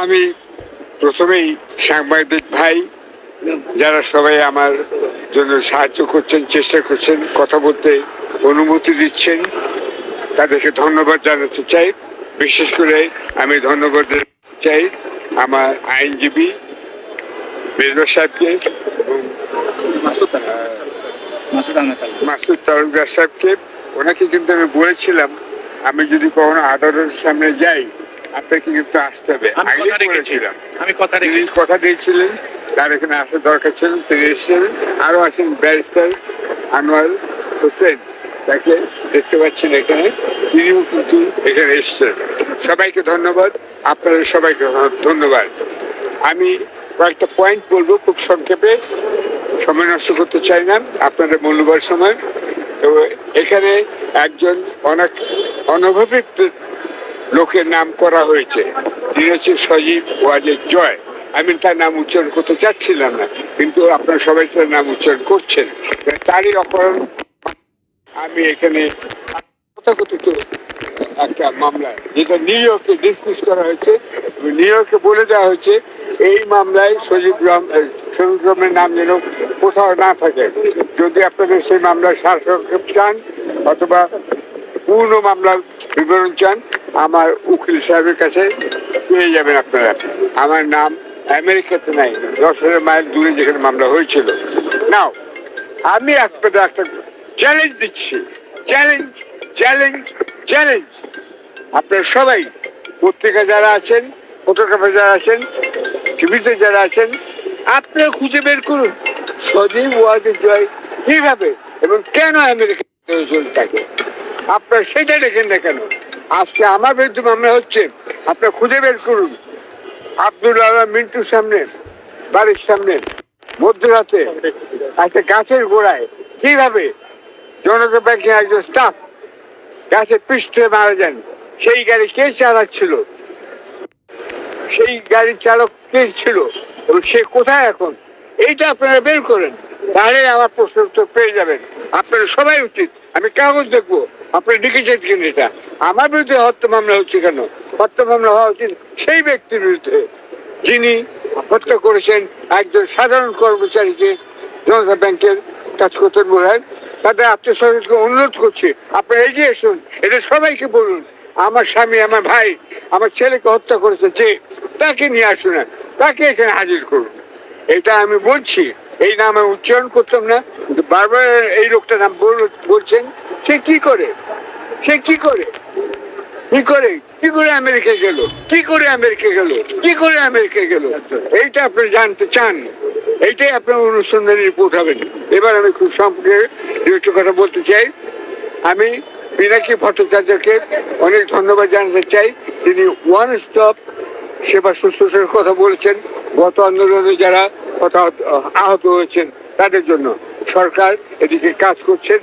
আমি প্রথমেই সাংবাদিক ভাই, যারা সবাই আমার জন্য সাহায্য করছেন, চেষ্টা করছেন, কথা বলতে অনুমতি দিচ্ছেন, তাদেরকে ধন্যবাদ জানাতে চাই। বিশেষ করে আমি ধন্যবাদ জানাতে চাই আমার আইনজীবী মেজবা সাহেবকে এবং মাসুদ তালুকদার সাহেবকে। ওনাকে কিন্তু আমি বলেছিলাম, আমি যদি কখনো আদালতের সামনে যাই আপনাকে কিন্তু আসতে হবে। আমি কথা রেখেছি। আমি কথা তিনি রেখেছি। কথা দিয়েছিলেন তার এখানে আসার দরকার ছিল তিনি এসেছিলেন। আরও আছেন ব্যারিস্টার আনোয়ার হোসেন তাকে দেখতে পাচ্ছেন এখানে। তিনিও কিন্তু এখানে এসেছেন সবাইকে ধন্যবাদ। আপনাদের সবাইকে ধন্যবাদ। আমি কয়েকটা পয়েন্ট বলব খুব সংক্ষেপে। সময় নষ্ট করতে চাই না। আপনাদের মূল্যবান সময়। তো এখানে একজন অনেক অনভিজ্ঞ লোকের নাম করা হয়েছে। তিনি হচ্ছে সজীব ওয়াজেদ জয়। আমি তার নাম উচ্চারণ করতে চাচ্ছিলাম না, কিন্তু আপনারা সবাই তার নাম উচ্চারণ করছেন। তারই অপহরণ আমি এখানে তথাকথিত একটা মামলা যেটা নিউ ইয়র্কে ডিসমিস করা হয়েছে। নিউ ইয়র্কে বলে দেওয়া হয়েছে, এই মামলায় সজীব রাম সজীব রামের নাম যেন কোথাও না থাকে। যদি আপনাদের সেই মামলার সারসংক্ষেপ চান অথবা পূর্ণ মামলার বিবরণ চান আমার উকিল সাহেবের কাছে পেয়ে যাবেন আপনারা। আমার নাম আমেরিকাতে নাই, দশ হাজার মাইল দূরে যেখানে মামলা হয়েছিল। নাও, আমি আপনাদের একটা চ্যালেঞ্জ দিচ্ছি। চ্যালেঞ্জ চ্যালেঞ্জ চ্যালেঞ্জ আপনারা সবাই পত্রিকা যারা আছেন ফটোগ্রাফার যারা আছেন টিভিতে যারা আছেন, আপনারা খুঁজে বের করুন। সজীব ওয়াজের জয় কীভাবে এবং কেন আমেরিকা চলে থাকে? আপনারা সেটা দেখেন না কেন? আজকে আমার বিরুদ্ধে মামলা হচ্ছে আপনারা খুঁজে বের করুন। আব্দুল আলম মিন্টুর সামনে, বাড়ির সামনে, মধ্যরাতে, একটা গাছের গোড়ায়। কীভাবে? জনতা ব্যাংকের একজন স্টাফ গাছে পৃষ্ঠে মারা যান। সেই গাড়ি কে চালাচ্ছিল? সেই গাড়ির চালক কে ছিল? এবং সে কোথায় এখন? এইটা আপনারা বের করেন, তাহলে আমার প্রশ্ন উত্তর পেয়ে যাবেন। আপনারা সবাই উচিত, আমি কাগজ দেখব আপনারা লিখেছেন কিনা এটা। আমার বিরুদ্ধে হত্যা মামলা হচ্ছে কেন? হত্যা মামলা হওয়া উচিত সেই ব্যক্তির বিরুদ্ধে, যিনি হত্যা করেছেন একজন সাধারণ কর্মচারীকে জনতা ব্যাংকের কাজ করতেন বোধ তাদের আত্মীয় অনুরোধ করছি, আপনারা এগিয়ে আসুন, এটা সবাইকে বলুন। আমার স্বামী, আমার ভাই, আমার ছেলেকে হত্যা করেছে যে, তাকে নিয়ে আসুন, তাকে এখানে হাজির করুন। এটা আমি বলছি, এই নাম আমি উচ্চারণ করতাম না। বারবার এই লোকটার নাম বলছেন, সে কি করে? সে কি করে? কি করে? কি করে আমেরিকা গেল? কি করে আমেরিকা গেল? কি করে আমেরিকা গেল? এইটা আপনি জানতে চান। এইটাই আপনার অনুসন্ধানী রিপোর্ট হবেন এবার আমি খুব সম্পর্কে একটু কথা বলতে চাই। আমি পিনাকি ভট্টাচার্যকে অনেক ধন্যবাদ জানাতে চাই। তিনি ওয়ান স্টপ সেবা শুশ্রূষার কথা বলেছেন, গত আন্দোলনে যারা আহত হয়েছেন, তাদের জন্য সরকার এদিকে কাজ করছে।